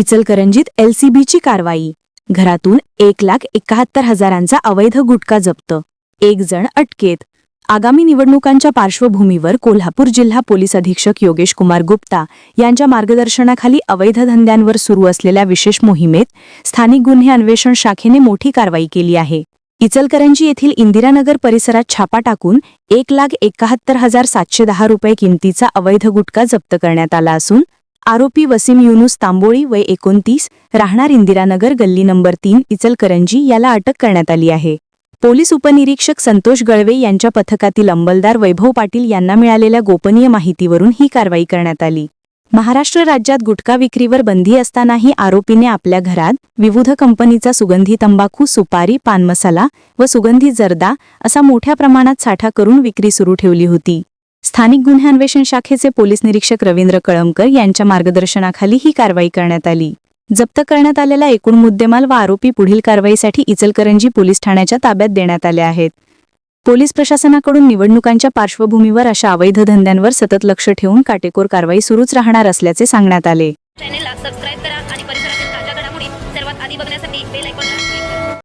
इचलकरंजीत एलसीबीची कारवाई. घरातून एक लाख एकाहत्तर हजारांचा अवैध गुटखा जप्त. एक जण अटकेत. आगामी निवडणुकांच्या पार्श्वभूमीवर कोल्हापूर जिल्हा पोलीस अधीक्षक योगेश कुमार गुप्ता यांच्या मार्गदर्शनाखाली अवैध धंद्यांवर सुरू असलेल्या विशेष मोहिमेत स्थानिक गुन्हे अन्वेषण शाखेने मोठी कारवाई केली आहे. इचलकरंजी येथील इंदिरानगर परिसरात छापा टाकून एक लाख एकाहत्तर हजार सातशे दहा रुपये किमतीचा अवैध गुटखा जप्त करण्यात आला असून आरोपी वसीम युनुस तांबोळी वय एकोणतीस राहणार इंदिरानगर गल्ली नंबर तीन इचलकरंजी याला अटक करण्यात आली आहे. पोलीस उपनिरीक्षक संतोष गळवे यांच्या पथकातील अंमलदार वैभव पाटील यांना मिळालेल्या गोपनीय माहितीवरून ही कारवाई करण्यात आली. महाराष्ट्र राज्यात गुटखा विक्रीवर बंदी असतानाही आरोपीने आपल्या घरात विविध कंपनीचा सुगंधी तंबाखू सुपारी पान मसाला व सुगंधी जर्दा असा मोठ्या प्रमाणात साठा करून विक्री सुरू ठेवली होती. स्थानिक गुन्हे अन्वेषण शाखेचे पोलीस निरीक्षक रवींद्र कळमकर यांच्या मार्गदर्शनाखाली ही कारवाई करण्यात आली. जप्त करण्यात आलेला एकूण मुद्देमाल व आरोपी पुढील कारवाईसाठी इचलकरंजी पोलीस ठाण्याच्या ताब्यात देण्यात आले आहेत. पोलीस प्रशासनाकडून निवडणुकांच्या पार्श्वभूमीवर अशा अवैध धंद्यांवर सतत लक्ष ठेवून काटेकोर कारवाई सुरूच राहणार असल्याचे सांगण्यात आले. चॅनेलला सबस्क्राईब करा आणि परिसरातील ताज्या घडामोडी सर्वात आधी बघण्यासाठी बेल ऐकून